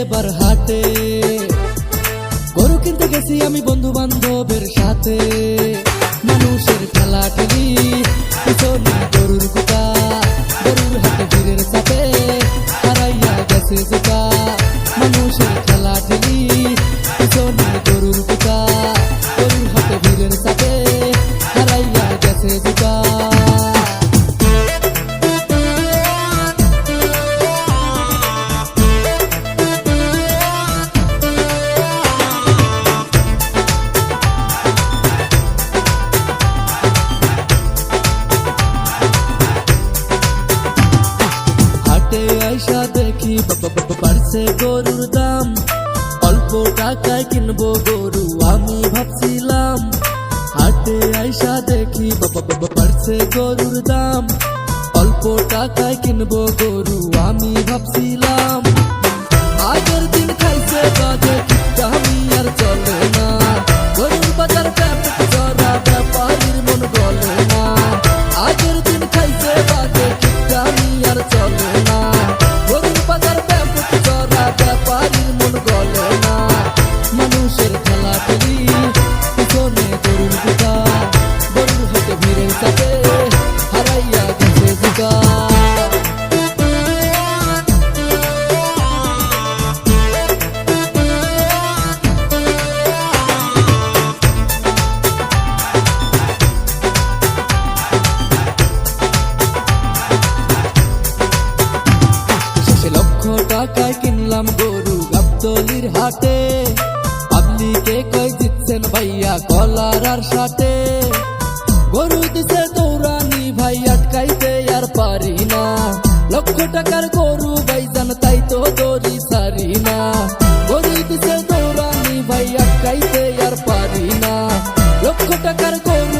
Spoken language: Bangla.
এবার হাটে। গরু কিনতে গেছি আমি বন্ধু বান্ধবের সাথে। মানুষের খেলা খেলি গরুর কুটা গরুর হাতে ভিড়ের সাথে হারাইয়া গেছে মানুষের খেলা খেলি পিছনে গরুর কুটা বাড়ছে গরুর দাম। অল্প টাকায় কিনবো গরু, আমি ভাবছিলাম। হাটে আইসা দেখি পারছে গরুর দাম। অল্প টাকায় কিনবো গরু, আমি ভাবছিলাম। টাকায় গরু গাবতলির হাটে। পাবলিকে কই দিচ্ছেন ভাইয়া কলার আর সাথে গরু দিছে দৌড়ানি ভাই আটকাইতে আর পারি না। লক্ষ টাকার গরু ভাইজান তাই তো দড়ি সারি না। গরু দিছে দৌড়ানি ভাই আটকাইতে আর পারি না। লক্ষ টাকার গরু